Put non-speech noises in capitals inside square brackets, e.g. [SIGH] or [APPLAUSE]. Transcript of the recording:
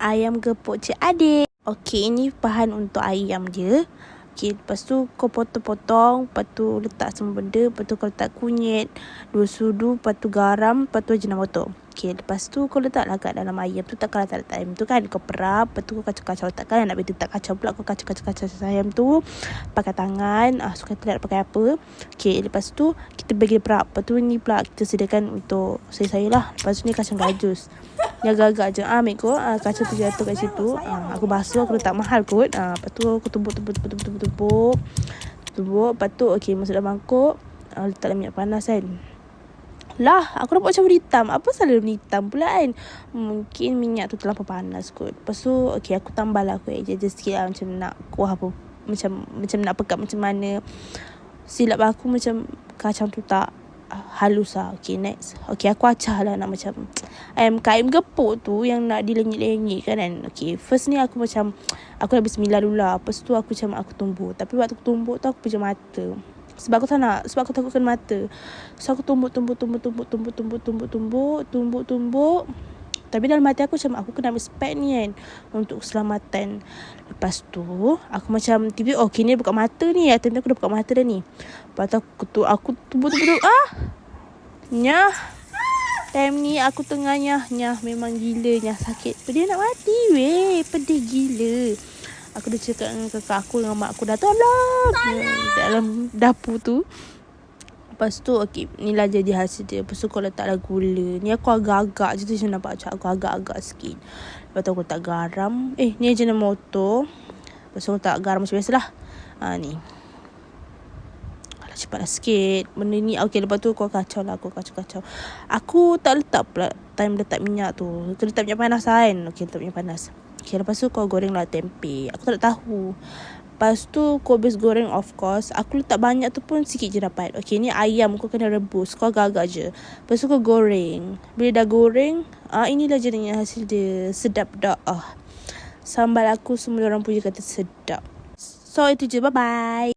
ayam gepuk cik adik. Okey, ini bahan untuk ayam dia. Okey, lepas tu kau potong-potong, lepas tu letak semua benda, lepas tu kau letak kunyit, dua sudu, lepas tu garam, lepas tu ajinomoto. Okey, lepas tu kau letaklah kat dalam ayam tu, takkan letak letak ayam tu kan. Kau perap, lepas tu kau kacau-kacau. Takkan nak betul tak kacau pula, kau kacau-kacau-kacau ayam tu. Pakai tangan, ah, suka tidak pakai apa. Okey, lepas tu kita bagi perap. Lepas tu ni pula kita sediakan untuk saya-saya lah. Lepas tu ni kacang gajus. Yang agak je. Ah, ambil kau, ah, kacang tu jatuh kat situ. Ah, aku basuh, aku letak mahal kot. Ah, lepas tu aku tumbuk, tumbuk, tumbuk, tumbuk, tumbuk, tumbuk. Tumbuk, lepas tu okey, masuk dalam mangkuk. Ah, letak dalam minyak panas kan. Lah, aku nampak macam hitam. Apa salah warna hitam pula kan? Mungkin minyak tu terlalu panas kot. Lepas tu, okey, aku tambah lah aku je sikit lah macam nak kuah apa. Macam macam nak pekat macam mana. Silap aku macam kacang tu tak halus lah. Okay, next. Okay, aku acah lah nak macam [TSK] ayam kaim gepuk tu yang nak dilenyit-lenyit kan kan. Okay, first ni aku macam, [TSK] aku nak bismillah dulu lah. Lepas tu aku macam aku tumbuk. Tapi waktu aku tumbuk tu aku pejam mata. Sebab aku tak nak, sebab aku takutkan mata. So aku tumbuk, tumbuk, tumbuk, tumbuk, tumbuk, tumbuk, tumbuk, tumbuk, tumbuk, tumbuk. Tapi dalam hati aku macam aku kena ambil spek ni kan Untuk keselamatan Lepas tu Aku macam tiba Oh kini buka mata ni ya Time aku dah buka mata dah ni Lepas tu aku tu Aku tubuh-tubuh Ah Nyah. Time ni aku tengah nyah. Nyah memang gila Nyah sakit. Pedih nak mati weh. Pedih gila. Aku dah cakap dengan kakak aku Dengan mak aku dah Tolong. Dalam dapur tu. Lepas tu okay, Ni lah jadi hasil dia. Lepas tu kau letaklah gula Ni aku agak-agak je tu Macam nampak macam aku agak-agak sikit. Lepas tu aku letak garam. Eh ni je nama motor Lepas tu aku letak garam macam biasa lah. Ha, Ni Alah cepatlah sikit. Benda ni Okay lepas tu kau kacau lah Aku kacau-kacau. Aku tak letak pula Time letak minyak tu. Kena letak minyak panas lah kan? Okay letak minyak panas. Okay lepas tu kau goreng lah tempe. Aku tak tahu. Lepas tu kau habis goreng of course Aku letak banyak tu pun sikit je dapat. Okay ni ayam kau kena rebus. Kau agak-agak je. Lepas tu kau goreng. Bila dah goreng ah Inilah jadinya hasil dia. Sedap dah ah. Sambal aku semua orang punya kata sedap. So itu je. Bye bye